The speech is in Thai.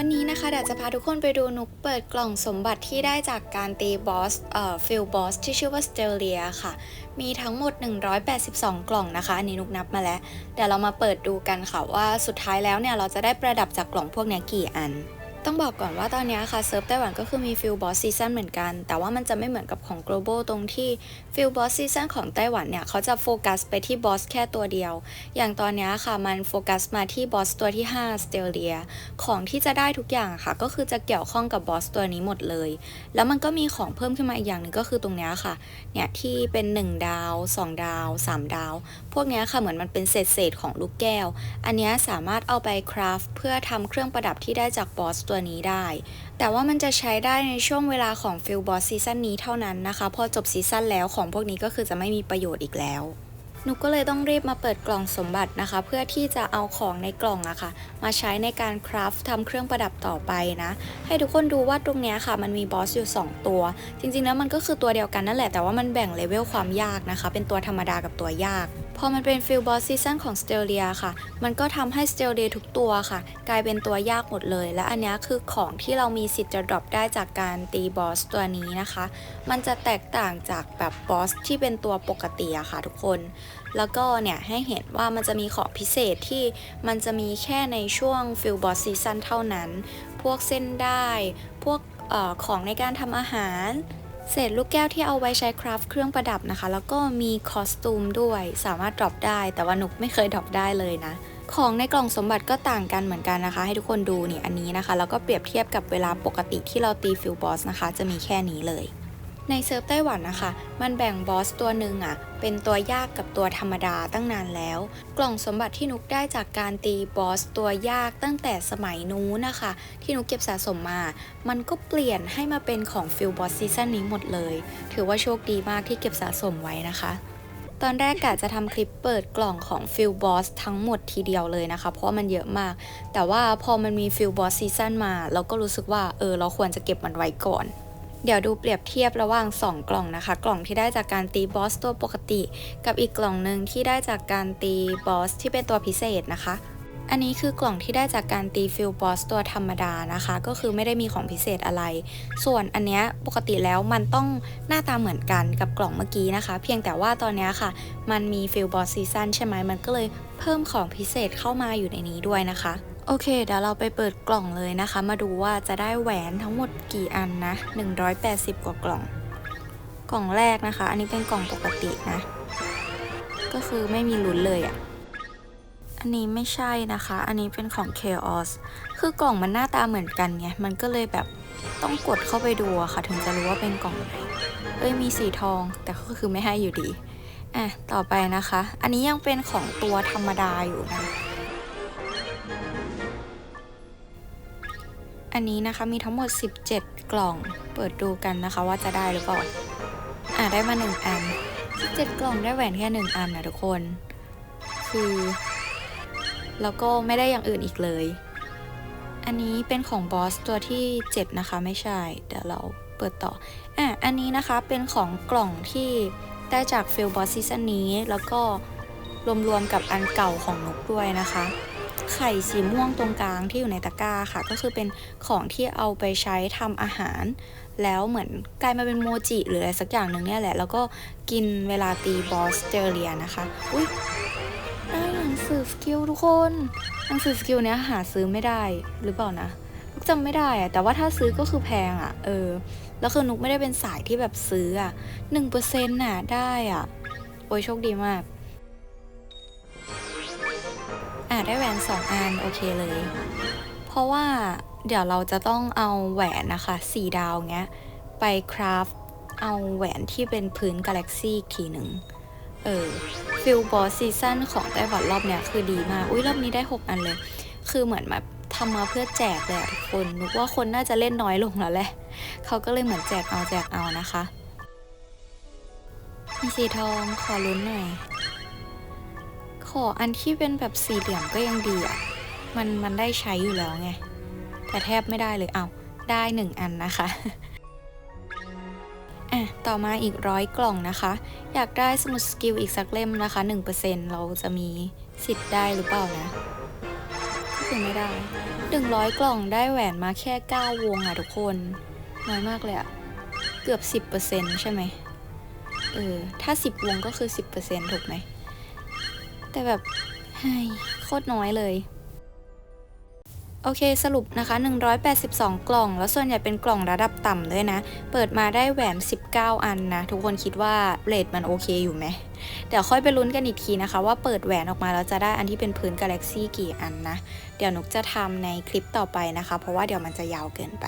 วันนี้นะคะเดี๋ยวจะพาทุกคนไปดูนุกเปิดกล่องสมบัติที่ได้จากการตีบอสเอ่อฟิลบอสที่ชื่อว่าสเตลเลียค่ะ มีทั้งหมด 182 กล่องนะคะ อันนี้นุกนับมาแล้ว เดี๋ยวเรามาเปิดดูกันค่ะว่าสุดท้ายแล้วเนี่ยเราจะได้ประดับจากกล่องพวกนี้กี่อัน ต้องบอกก่อนว่าตอนนี้ค่ะเซิร์ฟไต้หวันก็คือมีฟิลบอสซีซันเหมือนกัน แต่ว่ามันจะไม่เหมือนกับของ global ตรงที่ฟิลบอสซีซันของไต้หวันเนี่ย เขาจะโฟกัสไปที่บอสแค่ตัวเดียว อย่างตอนนี้ค่ะมันโฟกัสมาที่บอสตัวที่ 5 s t e l l i a ของที่จะได้ทุกอย่างค่ะ ก็คือจะเกี่ยวข้องกับบอสตัวนี้หมดเลย แล้วมันก็มีของเพิ่มขึ้นมาอีกอย่างหนึ่งก็คือตรงนี้ค่ะเนี่ยที่เป็น 1 ดาว 2 ดาว 3 ดาว พวกนี้ค่ะเหมือนมันเป็นเศษเศษของลูกแก้ว อันนี้สามารถเอาไปคราฟเพื่อทำเครื่องประดับที่ได้จากบอสตัวนี้ได้ แต่ว่ามันจะใช้ได้ในช่วงเวลาของฟิลบอสซีซั่นนี้เท่านั้นนะคะ พอจบซีซั่นแล้วของพวกนี้ก็คือจะไม่มีประโยชน์อีกแล้วหนูก็เลยต้องรีบมาเปิดกล่องสมบัตินะคะ เพื่อที่จะเอาของในกล่องอะค่ะ มาใช้ในการคราฟทำเครื่องประดับต่อไปนะ ให้ทุกคนดูว่าตรงเนี้ยค่ะ มันมีบอสอยู่ 2 ตัว จริงๆแล้วมันก็คือตัวเดียวกันนั่นแหละแต่ว่ามันแบ่งเลเวลความยากนะคะ เป็นตัวธรรมดากับตัวยาก พอมันเป็นฟิลบอสซีซั่นของสเตลเลียค่ะ มันก็ทำให้สเตลเลียทุกตัวค่ะ กลายเป็นตัวยากหมดเลย และอันนี้คือของที่เรามีสิทธิ์จะดรอปได้จากการตีบอสตัวนี้นะคะ มันจะแตกต่างจากแบบบอสที่เป็นตัวปกติอะค่ะทุกคน แล้วก็เนี่ยให้เห็นว่ามันจะมีของพิเศษที่มันจะมีแค่ในช่วงฟิลบอสซีซันเท่านั้น พวกเส้นได้ พวกออของในการทำอาหาร เศษลูกแก้วที่เอาไว้ใช้คราฟเครื่องประดับนะคะ แล้วก็มีคอสตูมด้วย สามารถดรอปได้ แต่ว่านุกไม่เคยดรอปได้เลยนะ ของในกล่องสมบัติก็ต่างกันเหมือนกันนะคะ ให้ทุกคนดูนี่อันนี้นะคะ แล้วก็เปรียบเทียบกับเวลาปกติที่เราตีฟิลบอสนะคะ จะมีแค่นี้เลย ในเซิร์ฟไต้หวันนะคะ มันแบ่งบอสตัวหนึ่งอะ เป็นตัวยากกับตัวธรรมดาตั้งนานแล้ว กล่องสมบัติที่นุกได้จากการตีบอสตัวยากตั้งแต่สมัยนู้นนะคะ ที่นุกเก็บสะสมมา มันก็เปลี่ยนให้มาเป็นของฟิลบอสซีซั่นนี้หมดเลย ถือว่าโชคดีมากที่เก็บสะสมไว้นะคะตอนแรกกะจะทำคลิปเปิดกล่องของฟิลบอสทั้งหมดทีเดียวเลยนะคะ เพราะมันเยอะมาก แต่ว่าพอมันมีฟิลบอสซีซั่นมา เราก็รู้สึกว่าเออเราควรจะเก็บมันไว้ก่อน เดี๋ยวดูเปรียบเทียบระหว่าง 2 กล่องนะคะ กล่องที่ได้จากการตีบอสตัวปกติ กับอีกกล่องหนึ่งที่ได้จากการตีบอสที่เป็นตัวพิเศษนะคะ อันนี้คือกล่องที่ได้จากการตีฟิลบอสตัวธรรมดานะคะ ก็คือไม่ได้มีของพิเศษอะไร ส่วนอันเนี้ยปกติแล้วมันต้องหน้าตาเหมือนกันกับกล่องเมื่อกี้นะคะ เพียงแต่ว่าตอนเนี้ยค่ะ มันมีฟิลบอสซีซั่นใช่ไหมมันก็เลยเพิ่มของพิเศษเข้ามาอยู่ในนี้ด้วยนะคะ โอเค เดี๋ยวเราไปเปิดกล่องเลยนะคะ มาดูว่าจะได้แหวนทั้งหมดกี่อันนะ 180 กว่ากล่อง กล่องแรกนะคะ อันนี้เป็นกล่องปกตินะ ก็คือไม่มีลุ้นเลยอะ่ะ อันนี้ไม่ใช่นะคะ อันนี้เป็นของ Chaos คือกล่องมันหน้าตาเหมือนกันไง มันก็เลยแบบต้องกดเข้าไปดูอะค่ะ ถึงจะรู้ว่าเป็นกล่องไหน เอ้ย มีสีทอง แต่ก็คือไม่ให้อยู่ดี อะ ต่อไปนะคะ อันนี้ยังเป็นของตัวธรรมดาอยู่นะ อันนี้นะคะมีทั้งหมด 17 กล่อง เปิดดูกันนะคะว่าจะได้หรือเปล่า อะได้มา 1 อัน 17 กล่องได้แหวนแค่ 1 อันนะทุกคน คือ แล้วก็ไม่ได้อย่างอื่นอีกเลย อันนี้เป็นของบอสตัวที่ 7 นะคะ ไม่ใช่ เดี๋ยวเราเปิดต่อ อะ อันนี้นะคะเป็นของกล่องที่ได้จากฟิลบอสซีซั่นนี้ แล้วก็รวมๆกับอันเก่าของนกด้วยนะคะ ไข่สีม่วงตรงกลางที่อยู่ในตะกร้าค่ะ ก็คือเป็นของที่เอาไปใช้ทำอาหาร แล้วเหมือนกลายมาเป็นโมจิหรืออะไรสักอย่างหนึ่งเนี่ยแหละ แล้วก็กินเวลาตีบอสเจอเรียนะคะ อุ้ยได้หนังสือสกิลทุกคนหนังสือสกิลเนี้ยหาซื้อไม่ได้หรือเปล่านะนุกจำไม่ได้อะแต่ว่าถ้าซื้อก็คือแพงอะเออ แล้วคือนุกไม่ได้เป็นสายที่แบบซื้ออะหนึ่งเปอร์เซ็นต์น่ะได้อะโอ้ยโชคดีมาก ได้แหวนสองอันโอเคเลย เพราะว่าเดี๋ยวเราจะต้องเอาแหวนนะคะสี่ดาวเงี้ย ไปคราฟเอาแหวนที่เป็นพื้นกาแล็กซี่อีกทีหนึ่งเออฟิลบอสซีซั่นของไต้หวันรอบเนี้ยคือดีมาก อุ้ยรอบนี้ได้ 6 อันเลย คือเหมือนแบบทำมาเพื่อแจกเลยอะทุกคนนึกว่าคนน่าจะเล่นน้อยลงแล้วแหละ เขาก็เลยเหมือนแจกเอาแจกเอานะคะมีสีทองขอลุ้นหน่อย ขออันที่เป็นแบบสี่เหลี่ยมก็ยังดีอะ มันมันได้ใช้อยู่แล้วไง แต่แทบไม่ได้เลยเอาได้หนึ่งอันนะคะอะต่อมาอีกร้อยกล่องนะคะ อยากได้สมุดสกิลอีกสักเล่มนะคะ 1%เราจะมีสิทธิ์ได้หรือเปล่านะก็คือไม่ได้ 100 กล่องได้แหวนมาแค่ 9 วงอะทุกคน น้อยมากเลยอะเกือบ 10%ใช่ไหมเออ ถ้า 10 วงก็คือ 10%ถูกไหม แต่แบบเฮ้โคตรน้อยเลย โอเคสรุปนะคะ 182 กล่อง แล้วส่วนใหญ่เป็นกล่องระดับต่ำด้วยนะ เปิดมาได้แหวน 19 อันนะ ทุกคนคิดว่าเรทมันโอเคอยู่ไหม เดี๋ยวค่อยไปลุ้นกันอีกทีนะคะ ว่าเปิดแหวนออกมาแล้วจะได้อันที่เป็นพื้นกาแล็กซี่กี่อันนะ เดี๋ยวนุกจะทำในคลิปต่อไปนะคะ เพราะว่าเดี๋ยวมันจะยาวเกินไป